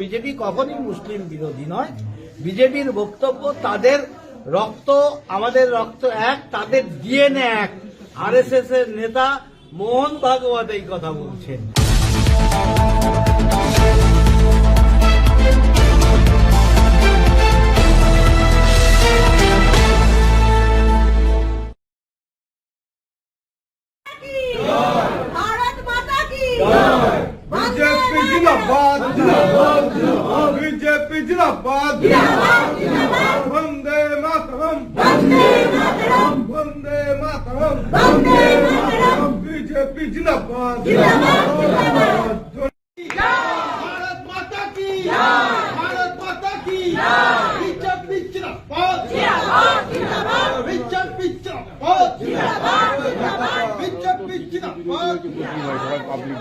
BJP কখনই মুসলিম বিরোধী নয়। বিজেপির বক্তব্য, তাদের রক্ত, আমাদের রক্ত এক, তাদের ডিএনএ এক। আর এর নেতা মোহন ভাগবত এই কথা বলছেন। जिंदाबाद जिंदाबाद बीजेपी जिंदाबाद वंदे मातरम वंदे मातरम बीजेपी जिंदाबाद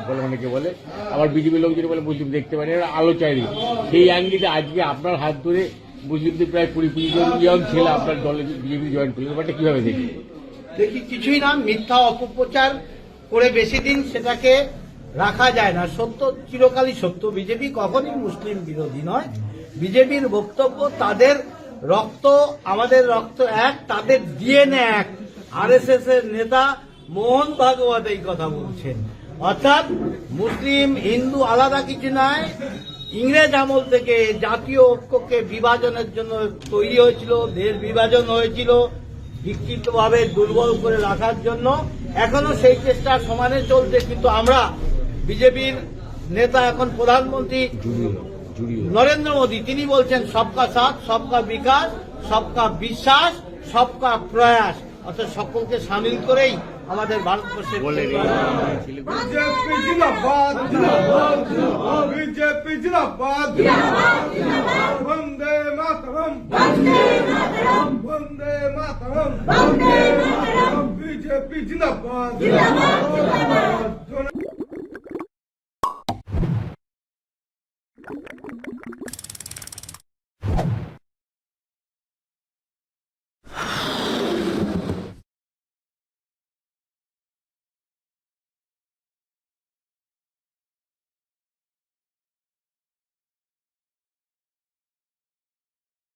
বলে অনেকে বলে? আবার বিজেপি লোক বলে মুসলিম দেখতে পারে, এরা আলো চাইনি সেই অ্যাঙ্গিলে আজকে আপনার হাত ধরে মুসলিমদের প্রায় কুড়ি পঁচিশ জন ইয়ং ছেলে আপনার দলে বিজেপি জয়েন করল। ব্যাপারটা কীভাবে দেখি? দেখি কিছুই না, মিথ্যা অপপ্রচার করে বেশি দিন সেটাকে রাখা যায় না। সত্য, চিরকালই সত্য। বিজেপি কখনই মুসলিম বিরোধী নয়। বিজেপির বক্তব্য তাদের রক্ত, আমাদের রক্ত এক, তাদের ডিএনএ এক। আরএসএস এর নেতা মোহন ভাগবত এই কথা বলছেন। অর্থাৎ মুসলিম হিন্দু আলাদা কিছু নয় ইংরেজ আমল থেকে জাতীয় ঐক্যকে বিভাজনের জন্য তৈরি হয়েছিল দেশ বিভাজন হয়েছিল বিক্ষিপ্তভাবে দুর্বল করে রাখার জন্য। এখনও সেই চেষ্টা সমানে চলছে কিন্তু আমরা বিজেপির নেতা এখন প্রধানমন্ত্রী নরেন্দ্র মোদী তিনি বলছেন সবকা সাথ সবকা বিকাশ সবকা বিশ্বাস সবকা প্রয়াস। অর্থাৎ সকলকে সামিল করেই আমাদের ভারতবর্ষের বন্দে মাতরম। বন্দে মাতরম। বিজেপি জিন্দাবাদ। জিন্দাবাদ